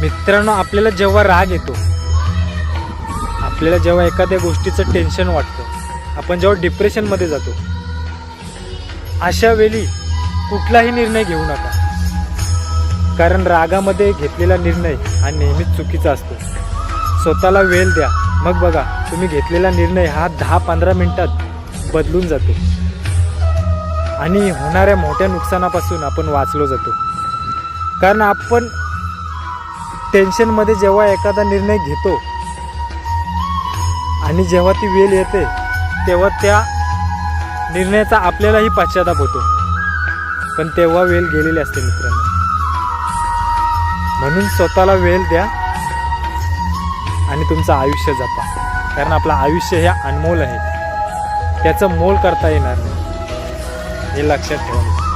मित्रांनो आपल्याला जेव्हा राग येतो आपल्याला जेव्हा एखाद्या गोष्टीचं टेन्शन वाटतं आपण जेव्हा डिप्रेशनमध्ये जातो अशा वेळी कुठलाही निर्णय घेऊ नका. कारण रागामध्ये घेतलेला निर्णय हा नेहमीच चुकीचा असतो. स्वतःला वेळ द्या. मग बघा तुम्ही घेतलेला निर्णय हा दहा पंधरा मिनटात बदलून जातो. आणि होणाऱ्या मोठ्या नुकसानापासून आपण वाचलो जातो. कारण आपण टेन्शनमध्ये जेव्हा एखादा निर्णय घेतो आणि जेव्हा ती वेळ येते तेव्हा त्या निर्णयाचा आपल्यालाही पश्चाताप होतो. पण तेव्हा वेळ गेलेली असते मित्रांनो. म्हणून स्वतःला वेळ द्या आणि तुमचं आयुष्य जपा. कारण आपलं आयुष्य हे अनमोल आहे. त्याचं मोल करता येणार नाही. हे लक्षात ठेवा